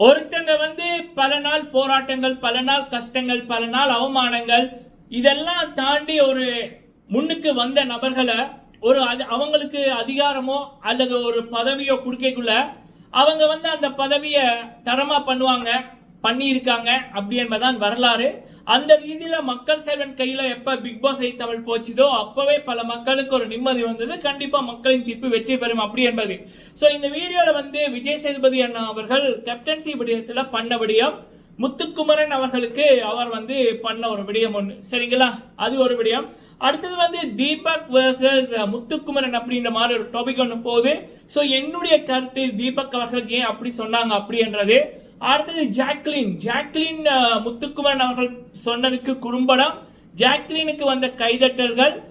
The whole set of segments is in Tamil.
ஒருத்தங்க வந்து பல நாள் போராட்டங்கள் பல நாள் கஷ்டங்கள் பல நாள் அவமானங்கள் இதெல்லாம் தாண்டி ஒரு முன்னுக்கு வந்த நபர்களை ஒரு அது- அவங்களுக்கு அதிகாரமோ அல்லது ஒரு பதவியோ கொடுக்கக்குள்ள அவங்க வந்து அந்த பதவியை தரமாக பண்ணுவாங்க பண்ணியிருக்காங்க அப்படி என்பதான் வரலாறு. அந்த ரீதியில் மக்கள் சேவன் கையில் எப்போ பிக் பாஸ் ஐ தமிழ் போச்சுதோ அப்போவே பல மக்களுக்கு ஒரு நிம்மதி வந்தது. கண்டிப்பாக மக்களின் தீர்ப்பு வெற்றி பெறும் அப்படி என்பது. ஸோ இந்த வீடியோவில் வந்து விஜய் சேதுபதி அண்ணா அவர்கள் கேப்டன்சி விடயத்தில் பண்ண விடயம் முத்துக்குமரன் அவர்களுக்கு அவர் வந்து பண்ண ஒரு விடயம் ஒன்று சரிங்களா? அது ஒரு விடயம். அடுத்தது வந்து தீபக் வர்சஸ் முத்துக்குமரன் அப்படின்ற மாதிரி ஒரு டாபிக் ஒன்று போகுது. ஸோ என்னுடைய கருத்து தீபக் அவர்கள் ஏன் அப்படி சொன்னாங்க அப்படின்றது அடுத்தது ஜாக்லின். ஜாக்லின் முத்துக்குமரன் அவர்கள் சொன்னதுக்கு குறும்படம். ஜாக்லினுக்கு வந்த கைதட்டல்கள்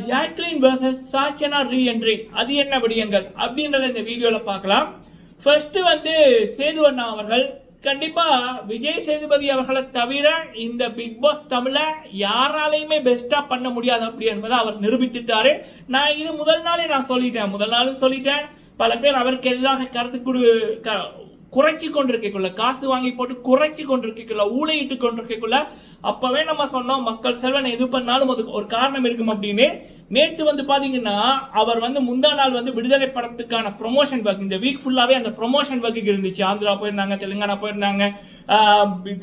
ஜாக்லின் வர்சஸ் சாச்சனா ரீஎன்ட்ரி அது என்ன விடியங்கள்? அப்படின்றத இந்த வீடியோல பார்க்கலாம். ஃபர்ஸ்ட் வந்து சேது அண்ணா அவர்கள். கண்டிப்பா விஜய் சேதுபதி அவர்களை தவிர இந்த பிக் பாஸ் தமிழ யாராலையுமே பெஸ்டா பண்ண முடியாது அப்படி என்பதை அவர் நிரூபித்துட்டாரு. நான் இது முதல் நாளே நான் சொல்லிட்டேன். முதல் நாளும் சொல்லிட்டேன். பல பேர் அவருக்கு எதிராக கருத்து கொடு க- குறைச்சி கொண்டிருக்கக்குள்ள காசு வாங்கி போட்டு குறைச்சி கொண்டிருக்கக்குள்ள ஊழையிட்டு கொண்டிருக்கக்குள்ள அப்பவே நம்ம சொன்னோம் மக்கள் செல்வன் எது பண்ணாலும் அதுக்கு ஒரு காரணம் இருக்கும் அப்படின்னு. நேத்து வந்து பாத்தீங்கன்னா அவர் வந்து முந்தா நாள் வந்து விடுதலை படத்துக்கான ப்ரொமோஷன் ஒர்க் இந்த வீக் ஃபுல்லாவே அந்த ப்ரொமோஷன் ஒர்க்கு இருந்துச்சு. ஆந்திரா போயிருந்தாங்க தெலுங்கானா போயிருந்தாங்க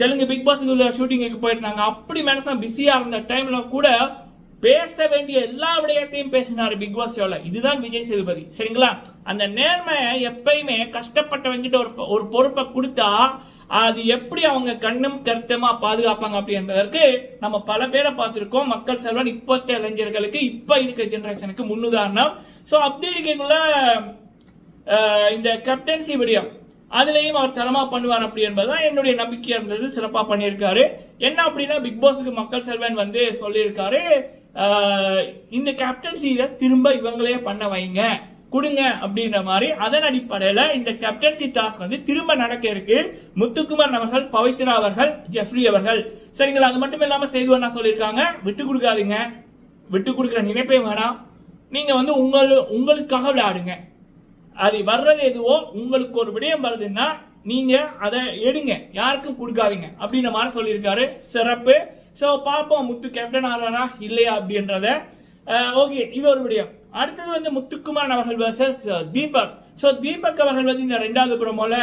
தெலுங்கு பிக் பாஸ் ஷூட்டிங்குக்கு போயிருந்தாங்க. அப்படி மனசன் பிஸியா இருந்த டைம்ல கூட பேச வேண்டிய எல்லா விடயத்தையும் பேசினாரு பிக் பாஸ் ஷோல. இதுதான் விஜய் சேதுபதி. சரிங்களா? அந்த நேர்மையை எப்பயுமே கஷ்டப்பட்டவங்கிட்ட ஒரு ஒரு பொறுப்பை கொடுத்தா அது எப்படி அவங்க கண்ணும் கருத்தமா பாதுகாப்பாங்க அப்படி என்பதற்கு நம்ம பல பேரை பார்த்துருக்கோம். மக்கள் செல்வன் இப்போத்த இளைஞர்களுக்கு இப்ப இருக்கிற ஜென்ரேஷனுக்கு முன்னுதாரணம். ஸோ அப்படி இருக்கக்குள்ள இந்த கேப்டன்சி விடியம் அதுலேயும் அவர் தரமாக பண்ணுவார் அப்படி என்பதுதான் என்னுடைய நம்பிக்கை இருந்தது. சிறப்பாக பண்ணியிருக்காரு. என்ன அப்படின்னா பிக் பாஸுக்கு மக்கள் செல்வன் வந்து சொல்லியிருக்காரு. இந்த கேப்டன்சியை திரும்ப இவங்களே பண்ண வைங்க. கொடுங்க அப்படின்ற மாதிரி அதன் அடிப்படையில் இந்த கேப்டன்சி டாஸ்க் வந்து திரும்ப நடக்க இருக்கு. முத்துக்குமார் அவர்கள் பவித்ரா அவர்கள் ஜெஃப்ரி அவர்கள். சரிங்களா? அது மட்டும் இல்லாமல் செய்து என்ன சொல்லியிருக்காங்க. விட்டு கொடுக்காதீங்க. விட்டு கொடுக்குற நினைப்பே வேணாம். நீங்கள் வந்து உங்கள் உங்களுக்காக விளையாடுங்க. அது வர்றது எதுவோ உங்களுக்கு ஒரு விடயம் வருதுன்னா நீங்கள் அதை எடுங்க. யாருக்கும் கொடுக்காதீங்க. அப்படின்ற மாதிரி சொல்லியிருக்காரு. சிறப்பு. ஸோ பார்ப்போம். முத்து கேப்டன் ஆறாரா இல்லையா? அப்படின்றத. ஓகே இது ஒரு விடயம். அடுத்தது வந்து முத்துக்குமார் அவர்கள் வர்சஸ் தீபக். ஸோ தீபக் அவர்கள் வந்து இந்த ரெண்டாவது புறமோல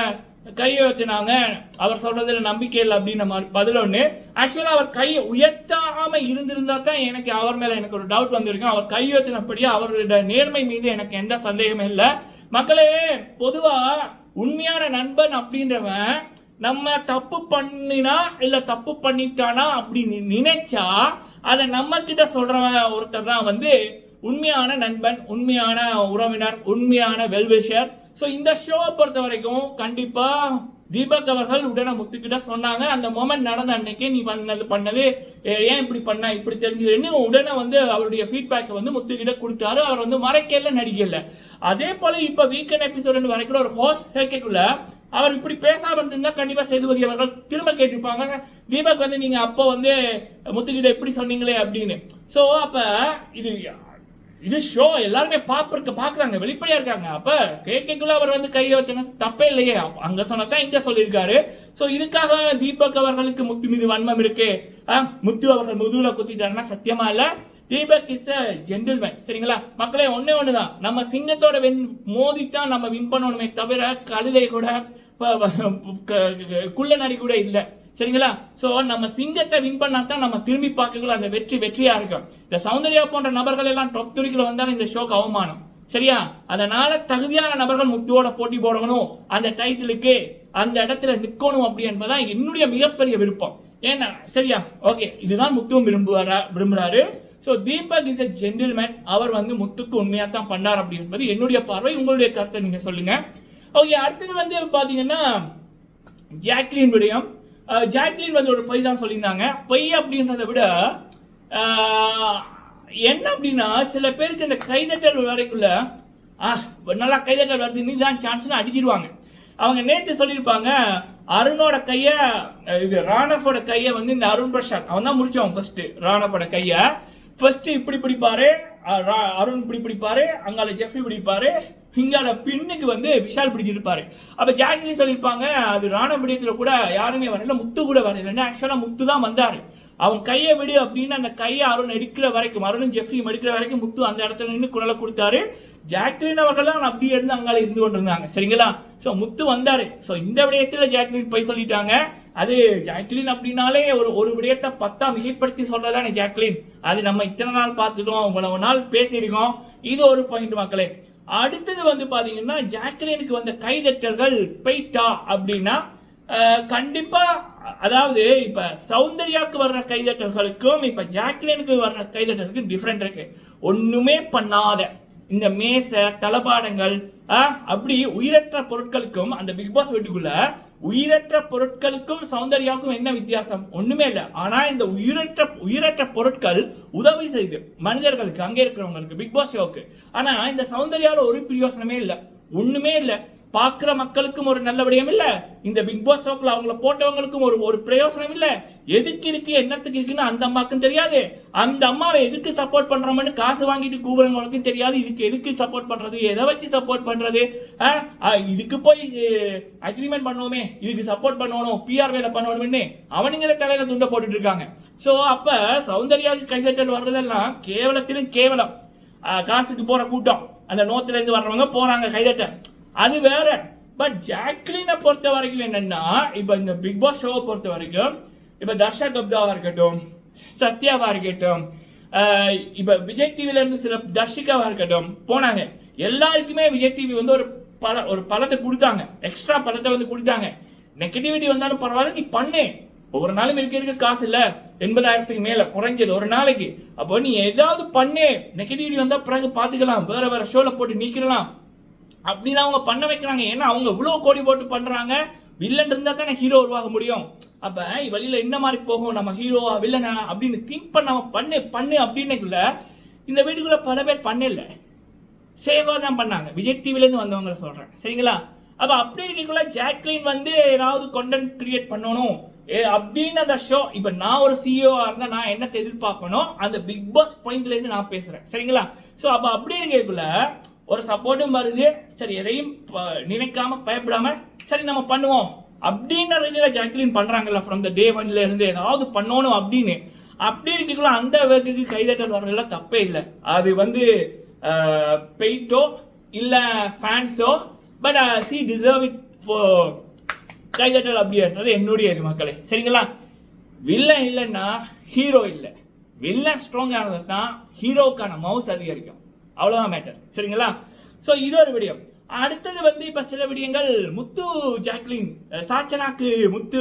கையை வச்சுனாங்க அவர் சொல்றதுல நம்பிக்கை இல்லை அப்படின்ற மாதிரி பதில் ஒன்று ஆக்சுவலாக அவர் கையை உயர்த்தாம இருந்திருந்தா தான் எனக்கு அவர் மேல எனக்கு ஒரு டவுட் வந்திருக்கும். அவர் கை உயர்த்தினபடியே அவருடைய நேர்மை மீது எனக்கு எந்த சந்தேகமும் இல்லை. மக்களே பொதுவா உண்மையான நண்பன் அப்படின்றவன் நம்ம தப்பு பண்ணினா இல்ல தப்பு பண்ணிட்டானா அப்படின்னு நினைச்சா அதை நம்ம கிட்ட சொல்றவன் ஒருத்தர் தான் வந்து உண்மையான நண்பன் உண்மையான உறவினர் உண்மையான வெல்விஷர் ஸோ இந்த ஷோவை பொறுத்த வரைக்கும் கண்டிப்பாக தீபக் அவர்கள் உடனே முத்துக்கிட்ட சொன்னாங்க அந்த மொமெண்ட் நடந்த அன்னைக்கே நீ பண்ணது பண்ணது ஏன் இப்படி பண்ண இப்படி தெரிஞ்சதுன்னு உடனே வந்து அவருடைய ஃபீட்பேக்கை வந்து முத்துக்கிட்ட கொடுத்தாரு. அவர் வந்து மறைக்கல நடிக்கல. அதே போல இப்ப வீக்கெண்ட் எபிசோடு வரைக்கும் ஒரு ஹோஸ்ட் கேட்கக்குள்ள அவர் இப்படி பேசாம இருந்திருந்தா கண்டிப்பா சேதுபதி அவர்கள் திரும்ப கேட்டிருப்பாங்க. தீபக் வந்து நீங்க அப்போ வந்து முத்துக்கிட்ட எப்படி சொன்னீங்களே அப்படின்னு. ஸோ அப்ப இது இது ஷோ எல்லாருமே பாப்பிருக்க பாக்குறாங்க வெளிப்படையா இருக்காங்க. அப்ப கேட்கக்குள்ள அவர் வந்து கையை வச்சுனா தப்பே இல்லையே. அப்ப அங்க சொன்னதான் இங்க சொல்லியிருக்காரு. சோ இதுக்காக தீபக் அவர்களுக்கு முத்து மீது வன்மம் இருக்கு. ஆ, முத்து அவர்கள் முதுகுல குத்திட்டாருன்னா சத்தியமா இல்ல? தீபக் இஸ் அ ஜென்டில்மேன் சரிங்களா? மக்களே ஒண்ணே ஒண்ணுதான். நம்ம சிங்கத்தோட வின் மோதித்தான் நம்ம வின் பண்ணணுமே தவிர கழுதை கூட க- க- குள்ள நடி கூட இல்லை. சரிங்களா? ஸோ நம்ம சிங்கத்தை வின் பண்ணால் தான் நம்ம திரும்பி பார்க்கக்குள்ள அந்த வெற்றி வெற்றியாக இருக்கும். இந்த சௌந்தர்யா போன்ற நபர்கள் எல்லாம் டாப் துருக்கில் வந்தாலும் இந்த ஷோக்கு அவமானம். சரியா? அதனால தகுதியான நபர்கள் முத்துவோட போட்டி போடணும். அந்த டைட்டிலுக்கு அந்த இடத்துல நிற்கணும் அப்படி என்பதான் என்னுடைய மிகப்பெரிய விருப்பம். ஏன்னா சரியா? ஓகே இதுதான் முத்துவும் விரும்புவாரா விரும்புகிறாரு so Deepak is a gentleman அவர் வந்து முத்துக்கு உண்மையாக தான் பண்ணார் அப்படி என்பது என்னுடைய பார்வை. உங்களுடைய கருத்தை நீங்கள் சொல்லுங்கள் ஓகே அடுத்தது வந்து பார்த்தீங்கன்னா ஜாக்லின் விடயம். ஜாக்லின் வந்து ஒரு பொய் தான் சொல்லியிருந்தாங்க. பொய் அப்படின்றத விட என்ன அப்படின்னா சில பேருக்கு இந்த கைதட்டல் வரைக்குள்ள ஆ நல்லா கைதட்டல் வருது நீ தான் சான்ஸ்னு அடிச்சிருவாங்க. அவங்க நேத்து சொல்லியிருப்பாங்க அருணோட கைய இது ராணஃபோட கைய வந்து இந்த அருண் பிரசாத் அவன் தான் முடிச்சவன் ஃபர்ஸ்ட் ராணஃபோட கைய. ஃபர்ஸ்ட் இப்படி பிடிப்பாரு ரா- அருண் இப்படி பிடிப்பாரு அங்கால ஜெஃப்ரி பிடிப்பாரு இங்கால பின்னுக்கு வந்து விஷால் பிடிச்சிருப்பாரு. அப்போ ஜாக்லின் சொல்லியிருப்பாங்க அது ராணா விடயத்தில் கூட யாருமே வரல முத்து கூட வரலன்னு ஆக்சுவலாக முத்து தான் வந்தார். அவன் கையை விடு அப்படின்னு அந்த கையை அருண் எடுக்கிற வரைக்கும் அருணும் ஜெஃப்ரியும் எடுக்கிற வரைக்கும் முத்து அந்த இடத்துல நின்று குரலை கொடுத்தாரு. ஜாக்லின் அவர்கள்லாம் அப்படியே இருந்து அங்கால இருந்து கொண்டிருந்தாங்க. சரிங்களா? ஸோ முத்து வந்தாரு. ஸோ இந்த விடயத்தில் ஜாக்லின் போய் சொல்லிட்டாங்க. அது ஜாக்லின் அப்படின்னாலே ஒரு ஒரு விடயத்தை பத்தா மிகைப்படுத்தி சொல்றதானே ஜாக்லின்? அது நம்ம இத்தனை நாள் பார்த்துட்டோம் இவ்வளவு நாள் பேசியிருக்கோம். இது ஒரு பாயிண்ட் மக்களே. அடுத்தது வந்து பார்த்தீங்கன்னா ஜாக்லினுக்கு வந்த கைதட்டல்கள் பெய்டா அப்படின்னா கண்டிப்பாக அதாவது இப்போ சௌந்தர்யாவுக்கு வர்ற கைதட்டல்களுக்கும் இப்போ ஜாக்லினுக்கு வர்ற கைதட்டலுக்கும் டிஃப்ரெண்ட் இருக்கு. ஒன்றுமே பண்ணாத இந்த மேசை தளபாடங்கள் அப்படி உயிரற்ற பொருட்களுக்கும் அந்த பிக் பாஸ் வீட்டுக்குள்ள உயிரற்ற பொருட்களுக்கும் சௌந்தர்யாவுக்கும் என்ன வித்தியாசம்? ஒண்ணுமே இல்லை. ஆனா இந்த உயிரற்ற உயிரற்ற பொருட்கள் உதவி செய்து மனிதர்களுக்கு அங்கே இருக்கிறவங்களுக்கு பிக் பாஸ் ஷோக்கு. ஆனா இந்த சௌந்தர்யாவில் ஒரு பிரயோசனமே இல்லை. ஒண்ணுமே இல்லை. பார்க்குற மக்களுக்கும் ஒரு நல்ல விடயம் இல்லை. இந்த பிக் பாஸ் ஷோக்கில் அவங்கள போட்டவங்களுக்கும் ஒரு ஒரு பிரயோசனம் இல்லை. எதுக்கு இருக்கு என்னத்துக்கு இருக்குன்னு அந்த அம்மாக்கும் தெரியாது. அந்த அம்மாவை எதுக்கு சப்போர்ட் பண்ணுறோம்னு காசு வாங்கிட்டு கூவுறவங்களுக்கும் தெரியாது. இதுக்கு எதுக்கு சப்போர்ட் பண்ணுறது எதை வச்சு சப்போர்ட் பண்ணுறது ஆ, இதுக்கு போய் அக்ரிமெண்ட் பண்ணுவோமே இதுக்கு சப்போர்ட் பண்ணணும் பிஆர் வேலை பண்ணணும்னு அவனுங்கிற தலையில துண்டை போட்டுட்டு இருக்காங்க. ஸோ அப்போ சௌந்தர்யாவுக்கு கைசட்டல் வர்றதெல்லாம் கேவலத்திலும் கேவலம். காசுக்கு போகிற கூட்டம். அந்த நோத்துலேருந்து வர்றவங்க போகிறாங்க கைதட்ட அது வேற. பட் ஜாக்லினை பொறுத்த வரைக்கும் என்னன்னா இப்போ இந்த பிக் பாஸ் ஷோவை பொறுத்த வரைக்கும் இப்போ தர்ஷா கப்தாவா இருக்கட்டும் சத்யாவாக இருக்கட்டும் இப்போ விஜய் டிவிலேருந்து சில தர்ஷிகாவாக இருக்கட்டும் போனாங்க. எல்லாருக்குமே விஜய் டிவி வந்து ஒரு பல ஒரு பழத்தை கொடுத்தாங்க. எக்ஸ்ட்ரா பழத்தை வந்து கொடுத்தாங்க. நெகட்டிவிட்டி வந்தாலும் பரவாயில்ல நீ பண்ணு. ஒவ்வொரு நாளும் இருக்க இருக்க காசு இல்லை. எண்பதாயிரத்துக்கு மேலே குறைஞ்சது ஒரு நாளைக்கு. அப்போ நீ ஏதாவது பண்ணு. நெகட்டிவிட்டி வந்தால் பிறகு பார்த்துக்கலாம். வேற வேற ஷோவில் போட்டு நீக்கிடலாம். அப்படின்னு அவங்க பண்ண வைக்கிறாங்க. ஏன்னா அவங்க இவ்வளோ கோடி போட்டு பண்ணுறாங்க வில்லன் இருந்தால் தானே ஹீரோ உருவாக முடியும். அப்போ வழியில் என்ன மாதிரி போகும் நம்ம ஹீரோவா வில்லனா அப்படின்னு திங்க் பண்ணாம பண்ணு பண்ணு அப்படின்னுக்குள்ள இந்த வீட்டுக்குள்ள பல பேர் பண்ணல சேவா தான் பண்ணாங்க. விஜய் டிவிலேருந்து வந்தவங்க சொல்கிறேன் சரிங்களா? அப்போ அப்படி இருக்கக்குள்ள ஜாக்லின் வந்து ஏதாவது கண்டென்ட் கிரியேட் பண்ணணும். ஏ அப்படின்னு அந்த ஷோ இப்போ நான் ஒரு சிஇஓவாக இருந்தால் நான் என்னத்தை எதிர்பார்க்கணும் அந்த பிக் பாஸ் பாயிண்ட்லேருந்து நான் பேசுகிறேன் சரிங்களா? ஸோ அப்போ அப்படி இருக்கக்குள்ள ஒரு சப்போர்ட்டும் வருது. சரி எதையும் ப- நினைக்காம பயப்படாம சரி நம்ம பண்ணுவோம். அப்படின்ற இதில் ஜாக்லின் பண்ணுறாங்கல்ல ஃப்ரம் த டே ஒன்ல இருந்து ஏதாவது பண்ணணும் அப்படின்னு. அப்படி இருக்குள்ள அந்த வேகத்துக்கு கைதட்டல் வர்றதுல தப்பே இல்லை. அது வந்து பெயிட்டோ இல்லை ஃபேன்ஸோ but she deserve it for கைதட்டல் அப்படின்றது என்னுடைய இது மக்களே. சரிங்களா? வில்லன் இல்லைன்னா ஹீரோ இல்லை. வில்லன் ஸ்ட்ராங்காக ஆனதுன்னா ஹீரோக்கான மவுஸ் அதிகரிக்கும். அவ்வளோதான் மேட்டர் சரிங்களா? ஸோ இது ஒரு விடயம் அடுத்தது வந்து இப்போ சில விடயங்கள். முத்து ஜாக்லின் சாச்சனாக்கு முத்து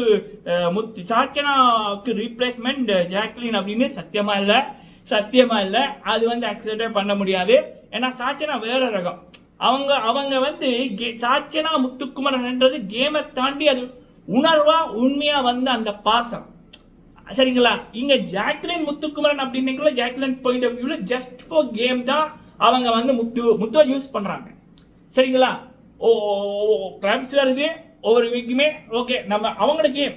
முத்து சாச்சனாக்கு ரீப்ளேஸ்மெண்ட் ஜாக்லின் அப்படின்னு சத்தியமாக இல்லை. சத்தியமாக இல்லை. அது வந்து அக்செப்டே பண்ண முடியாது. ஏன்னா சாச்சனா வேற ரகம். அவங்க அவங்க வந்து கே- சாச்சனா முத்துக்குமரன்ன்றது கேமை தாண்டி அது உணர்வா உண்மையாக வந்த அந்த பாசம். சரிங்களா? இங்கே ஜாக்லின் முத்துக்குமரன் அப்படின்னுக்குள்ள ஜாக்லின் பாயிண்ட் ஆஃப் வியூவில் ஜஸ்ட் ஃபார் கேம் தான் அவங்க வந்து முத்து முத்துவை யூஸ் பண்ணுறாங்க சரிங்களா? ஓ டிராபிஸ் வருது ஒவ்வொரு வீக்குமே ஓகே நம்ம அவங்களோட கேம்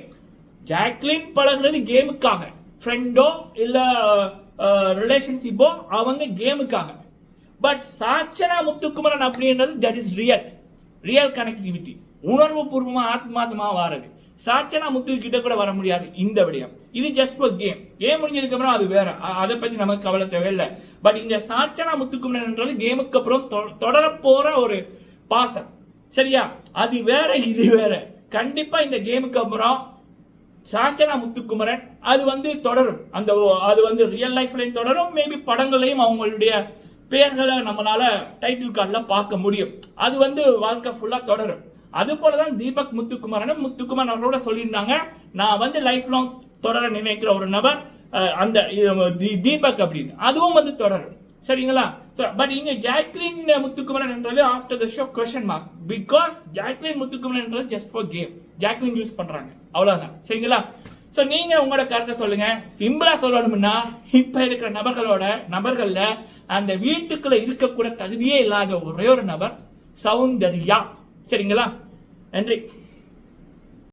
ஜாக்லின் பழகிறது கேமுக்காக ஃப்ரெண்டோ இல்லை ரிலேஷன்ஷிப்போ அவங்க கேமுக்காக பட் சாச்சனா முத்துக்குமரன் அப்படின்றது that is real real connectivity உணர்வு பூர்வமாக ஆத்மாத்மா வாரது. சாச்சனா முத்து கிட்ட கூட வர முடியாது இந்த விடயம். இது ஜஸ்ட் ஒரு கேம் கேம் முடிஞ்சதுக்கு அப்புறம் அது வேற. அதை பத்தி நமக்கு கவலை தேவையில்லை. பட் இந்த சாச்சனா முத்துக்குமரன்ன்றது கேமுக்கு அப்புறம் தொ- போற ஒரு பாசம். சரியா? அது வேற இது வேற. கண்டிப்பா இந்த கேமுக்கு அப்புறம் சாச்சனா முத்துக்குமரன் அது வந்து தொடரும். அந்த அது வந்து ரியல் லைஃப்லையும் தொடரும். மேபி படங்களையும் அவங்களுடைய பெயர்களை நம்மளால டைட்டில் கார்டில் பார்க்க முடியும். அது வந்து வாழ்க்கை ஃபுல்லாக தொடரும். அது போல தான் தீபக் முத்துக்குமாரனும் முத்துக்குமார் அவரோட சொல்லியிருந்தாங்க. நான் வந்து லைஃப் லாங் தொடர நினைக்கிற ஒரு நபர் அந்த தீபக் அப்படின்னு. அதுவும் வந்து தொடரும். சரிங்களா? பட் இங்க ஜாக்லின் முத்துக்குமரன் என்றது after the show question mark because Jacqueline Muthukumaran என்றது just for game Jacqueline use பண்றாங்க. அவ்வளவுதான். சரிங்களா? ஸோ நீங்க உங்களோட கருத்தை சொல்லுங்க. சிம்பிளா சொல்லணும்னா இப்ப இருக்கிற நபர்களோட நபர்கள்ல அந்த வீட்டுக்குள்ள இருக்கக்கூட தகுதியே இல்லாத ஒரே ஒரு நபர் சௌந்தர்யா. சரிங்களா? நன்றி.